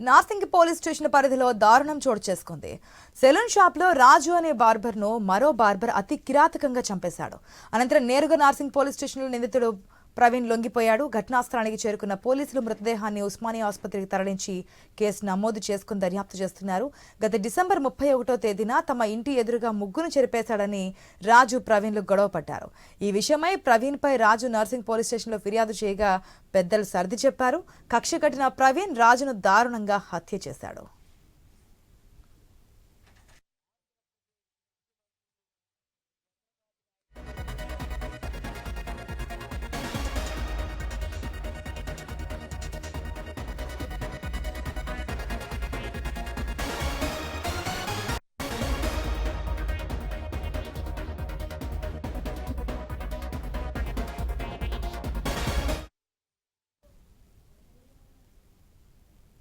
Narsingi police station పరిధిలో దారుణం చోటు చేసుకుంది. సెలూన్ షాప్లో రాజు అనే బార్బర్ను మరో బార్బర్ అతి కిరాతకంగా చంపేశాడు. అనంతరం నేరుగా నార్సింగ్ పోలీస్ స్టేషన్లో నిందితుడు ప్రవీణ్ లొంగిపోయాడు. ఘటనాస్థలానికి చేరుకున్న పోలీసులు మృతదేహాన్ని ఉస్మానియా ఆసుపత్రికి తరలించి కేసు నమోదు చేసుకుని దర్యాప్తు చేస్తున్నారు. గత డిసెంబర్ ముప్పై ఒకటో తేదీన తమ ఇంటి ఎదురుగా ముగ్గును చెరిపేశాడని రాజు ప్రవీణ్లు గొడవ పడ్డారు. ఈ విషయమై ప్రవీణ్పై రాజు నర్సింగ్ పోలీస్ స్టేషన్లో ఫిర్యాదు చేయగా పెద్దలు సర్ది చెప్పారు. కక్ష కట్టిన ప్రవీణ్ రాజును దారుణంగా హత్య చేశాడు.